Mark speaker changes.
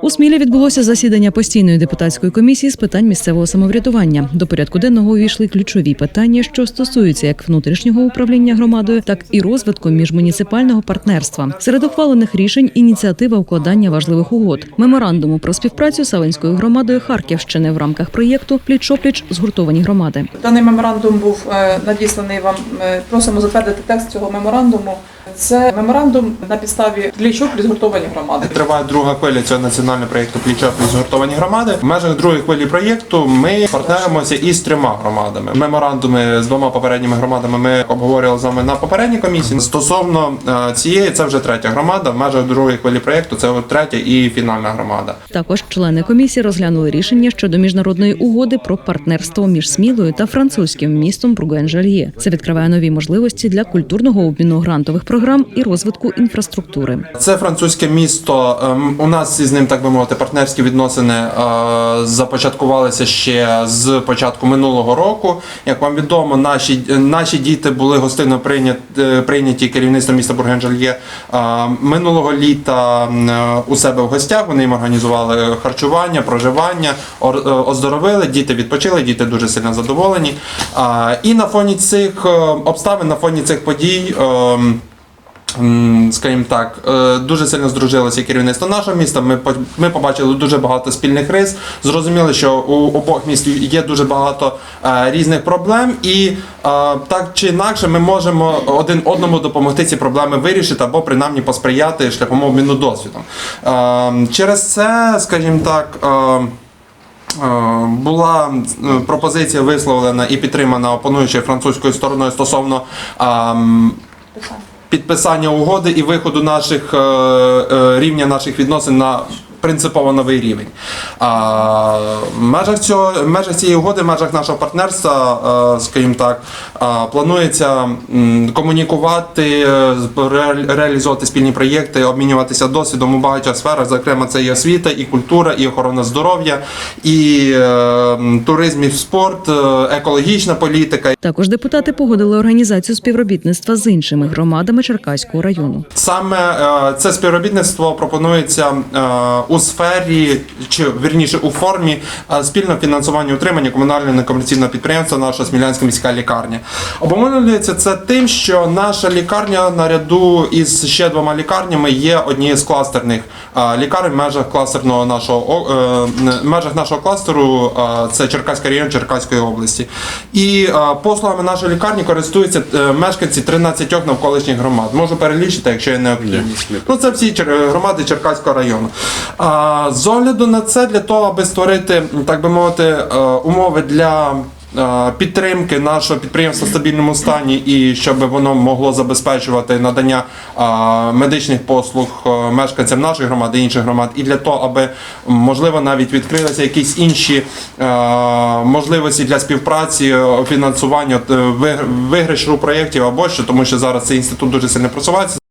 Speaker 1: У Смілі відбулося засідання постійної депутатської комісії з питань місцевого самоврядування. До порядку денного увійшли ключові питання, що стосуються як внутрішнього управління громадою, так і розвитку міжмуніципального партнерства. Серед ухвалених рішень ініціатива укладання важливих угод, меморандуму про співпрацю Савинською громадою Харківщини в рамках проєкту Пліч-опліч згуртовані громади.
Speaker 2: Даний меморандум був е, надісланий вам. Е, Просимо затвердити текст цього меморандуму. Це меморандум на підставі плічок згуртовані громади.
Speaker 3: Триває друга хвиля цього національного проєкту «Пліч опліч згуртовані громади. В межах другої хвилі проєкту ми партнеримося із трьома громадами. Меморандуми з двома попередніми громадами ми обговорювали з вами на попередній комісії. Стосовно е, цієї, це вже третя громада. В межах другої хвилі проєкту це от третя і фінальна громада.
Speaker 1: Також члени комісії розглянули рішення щодо міжнародної угоди про партнерство між Смілою та французьким містом Бруген-Жальє. Це відкриває нові можливості для культурного обміну грантових програм і розвитку інфраструктури.
Speaker 3: Це французьке місто. ем, У нас із ним, так би мовити, партнерські відносини е, започаткувалися ще з початку минулого року. Як вам відомо, наші, наші діти були гостинно прийняті, прийняті керівництвом міста Бургенжальє минулого літа е, у себе в гостях. Вони їм організували харчування, проживання, ор- е, оздоровили. Діти відпочили, діти дуже сильно задоволені. І на фоні цих е, обставин, на фоні цих подій. Скажімо так, е, дуже сильно здружилося керівництво нашого міста. Ми побачили дуже багато спільних рис. Зрозуміли, що у обох міст є дуже багато е, різних проблем, і е, так чи інакше ми можемо один одному допомогти ці проблеми вирішити або принаймні посприяти шляхом обміну досвідом. Через це, скажімо так. Була пропозиція висловлена і підтримана опонуючою французькою стороною стосовно ем, підписання угоди і виходу наших е, е, рівня наших відносин на принципово новий рівень. А, в межах цього в межах цієї угоди, в межах нашого партнерства, е, скажімо так, е, планується комунікувати, е, реалізовувати спільні проєкти, обмінюватися досвідом у багатьох сферах. Зокрема, це і освіта, і культура, і охорона здоров'я, і туризм, і спорт, екологічна політика.
Speaker 1: Також депутати погодили організацію співробітництва з іншими громадами Черкаського району.
Speaker 3: Саме це співробітництво пропонується у сфері, чи вірніше у формі е, спільного фінансування утримання комунального некомерційного підприємства наша Смілянська міська лікарня. Обумовлюється це тим, що наша лікарня наряду із ще двома лікарнями є однією з кластерних е, лікарень в межах кластерного нашого е, в межах нашого кластеру. Це Черкаський район Черкаської області. І послугами нашої лікарні користуються мешканці 13 навколишніх громад. Можу перелічити, якщо є необхідність. Ну це всі громади Черкаського району. З огляду на це, для того, аби створити, так би мовити, е, умови для. е, Підтримки нашого підприємства в стабільному стані і щоб воно могло забезпечувати надання е, медичних послуг мешканцям нашої громади і інших громад, і для того, аби можливо навіть відкрилися якісь інші можливості для співпраці, фінансування, от, виграшу проєктів або що, тому що зараз цей інститут дуже сильно просувається.